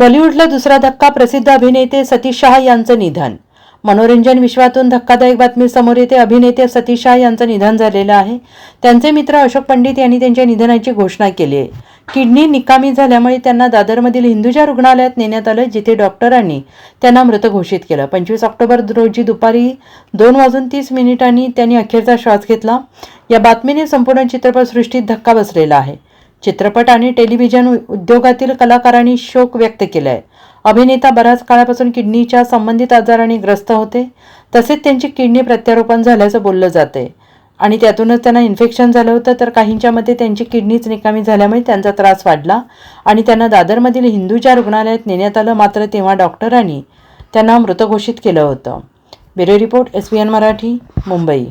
बॉलिवूडला दुसरा धक्का प्रसिद्ध अभिनेते सतीश शहा यांचं निधन. मनोरंजन विश्वातून धक्कादायक बातमी समोर येते. अभिनेते सतीश शहा यांचं निधन झालेलं आहे. त्यांचे मित्र अशोक पंडित यांनी त्यांच्या निधनाची घोषणा केली आहे. किडनी निकामी झाल्यामुळे त्यांना दादरमधील हिंदुजा रुग्णालयात नेण्यात आलं जिथे डॉक्टरांनी त्यांना मृत घोषित केलं. पंचवीस ऑक्टोबर रोजी दुपारी दोन वाजून तीस मिनिटांनी त्यांनी अखेरचा श्वास घेतला. या बातमीने संपूर्ण चित्रपटसृष्टीत धक्का बसलेला आहे. चित्रपट आणि टेलिव्हिजन उद्योगातील कलाकारांनी शोक व्यक्त केला आहे अभिनेता बऱ्याच काळापासून किडनीच्या संबंधित आजाराने ग्रस्त होते. तसेच त्यांची किडनी प्रत्यारोपण झाल्याचं बोललं जाते आणि त्यातूनच त्यांना इन्फेक्शन झालं होतं तर काहींच्या मते त्यांची किडनीच निकामी झाल्यामुळे त्यांचा त्रास वाढला. आणि त्यांना दादरमधील हिंदूच्या रुग्णालयात नेण्यात आलं मात्र तेव्हा डॉक्टरांनी त्यांना मृत घोषित केलं होतं. Bureau report S. Marathi Mumbai.